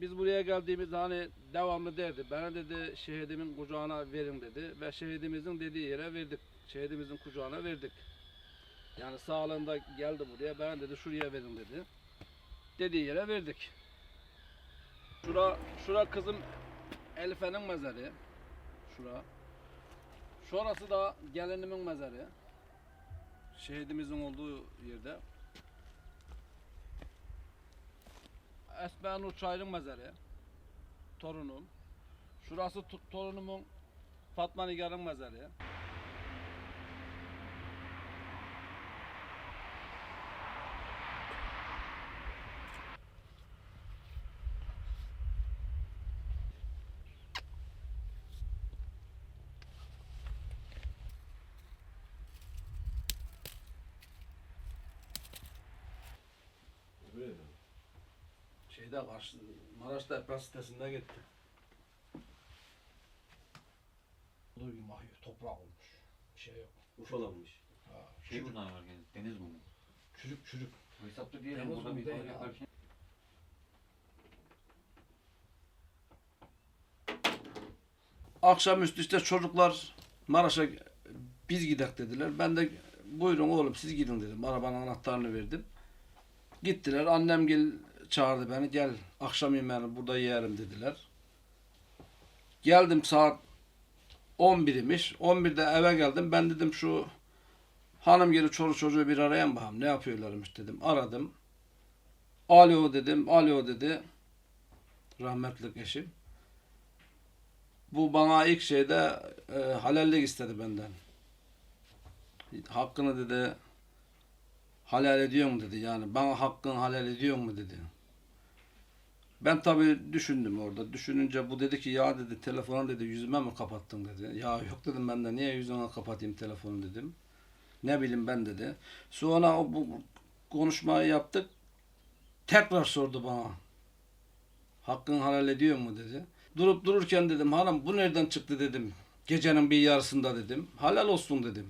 biz buraya geldiğimizde hani devamlı derdi. Bana dedi şehidimin kucağına verin dedi. Ve şehidimizin dediği yere verdik. Şehidimizin kucağına verdik. Yani sağlığında geldi buraya. Ben dedi şuraya verin dedi. Dediği yere verdik. Şura, şura kızım Elife'nin mezarı. Şura. Şurası da gelinimin mezarı. Şehidimizin olduğu yerde. Esma Nur Çayır'ın mezarı. Torunum. Şurası torunumun Fatma Nigar'ın mezarı. Şeyde karşı Maraş deprem sitesinde gitti. Bu da bir mahir toprak olmuş. Bir şey yok. Ufalanmış. Ha, Şey çürük, bunlar var yani deniz mumu. çürük çürük. Bu hesapta diyelim Deniz burada mumu bir değil balık abi. yaparken. Akşamüstü işte çocuklar Maraş'a biz gidek dediler. Ben de buyurun oğlum siz gidin dedim. Arabanın anahtarını verdim. Gittiler. Annem gel çağırdı beni. Gel akşam yemeğini burada yiyelim dediler. Geldim saat 11 imiş. 11'de eve geldim. Ben dedim şu hanım geri çoluk çocuğu bir arayan bakalım. Ne yapıyorlarmış dedim. Aradım. Alo dedim. Alo dedi. Rahmetli eşim. Bu bana ilk şeyde e, halallik istedi benden. Hakkını dedi halal ediyor mu dedi. Yani bana hakkını halal ediyor mu dedi. Ben tabii düşündüm orada. Düşününce bu dedi ki ya dedi telefonu dedi yüzüme mi kapattın dedi. Ya yok dedim ben de niye yüzüme kapatayım telefonu dedim. Ne bileyim ben dedi. Sonra o bu konuşmayı yaptık. Tekrar sordu bana. Hakkını halal ediyor mu dedi. Durup dururken dedim hanım bu nereden çıktı dedim. Gecenin bir yarısında dedim. Halal olsun dedim.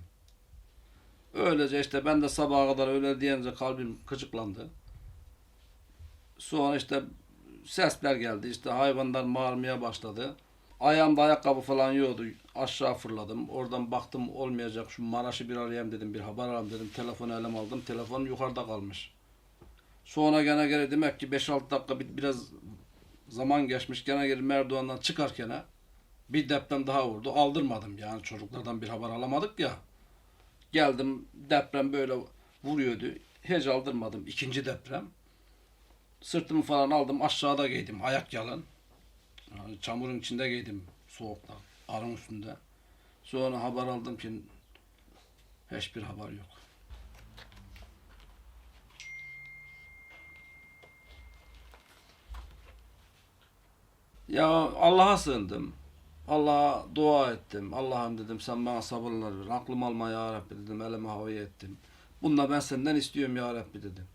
Öylece işte ben de sabaha kadar öyle deyince kalbim kıcıklandı. Sonra işte sesler geldi. İşte hayvanlar bağırmaya başladı. Ayağımda ayakkabı falan yoktu. Aşağı fırladım. Oradan baktım olmayacak. Şu Maraş'ı bir arayayım dedim. Bir haber alayım dedim. Telefonu elime aldım. Telefon yukarıda kalmış. Sonra gene gene demek ki 5-6 dakika bir, biraz zaman geçmiş gene geri Merdivan'dan çıkarken bir deprem daha vurdu. Aldırmadım yani çocuklardan bir haber alamadık ya. Geldim deprem böyle vuruyordu. Hiç aldırmadım. İkinci deprem. Sırtımı falan aldım aşağıda giydim ayak yalın. Yani çamurun içinde giydim soğukta. Arın üstünde. Sonra haber aldım ki hiçbir haber yok. Ya Allah'a sığındım. Allah'a dua ettim. Allah'ım dedim sen bana sabırlar ver. Aklım alma ya Rabbi dedim. Elime havaya ettim. Bunda ben senden istiyorum ya Rabbi dedim.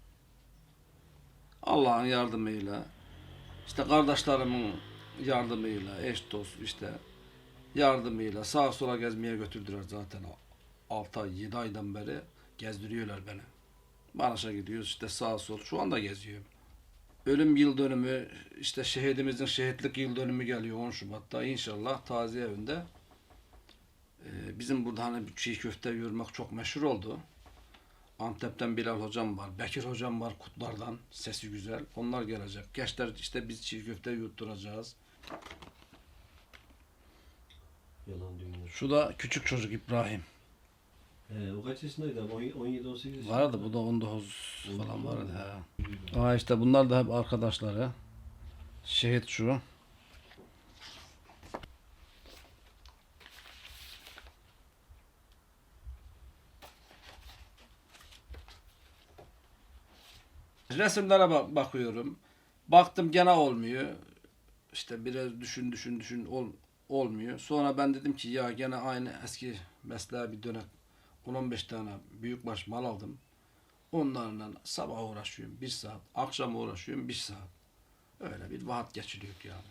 Allah'ın yardımıyla işte kardeşlerimin yardımıyla eş dost işte yardımıyla sağa sola gezmeye götürdüler zaten 6 ay 7 aydan beri gezdiriyorlar beni. Maraş'a gidiyoruz işte sağa sol şu anda geziyorum. Ölüm yıl dönümü işte şehidimizin şehitlik yıl dönümü geliyor 10 Şubat'ta inşallah taziye evinde. Ee, bizim burada hani çiğ köfte yürümek çok meşhur oldu. Antep'ten Bilal hocam var, Bekir hocam var Kutlar'dan, sesi güzel. Onlar gelecek. Gençler işte biz çiğ köfte yutturacağız. Yalan dünya. Şu da küçük çocuk İbrahim. Ee, o kaç yaşındaydı abi? 17-18 yaşında. Vardı bu da 19 falan vardı. Ha. Aa işte bunlar da hep arkadaşları. Şehit şu. Resimlere bak bakıyorum. Baktım gene olmuyor. İşte biraz düşün düşün düşün ol, olmuyor. Sonra ben dedim ki ya gene aynı eski mesleğe bir dönek 10-15 tane büyükbaş mal aldım. Onlarla sabah uğraşıyorum bir saat, akşam uğraşıyorum bir saat. Öyle bir vaat geçiriyor yani.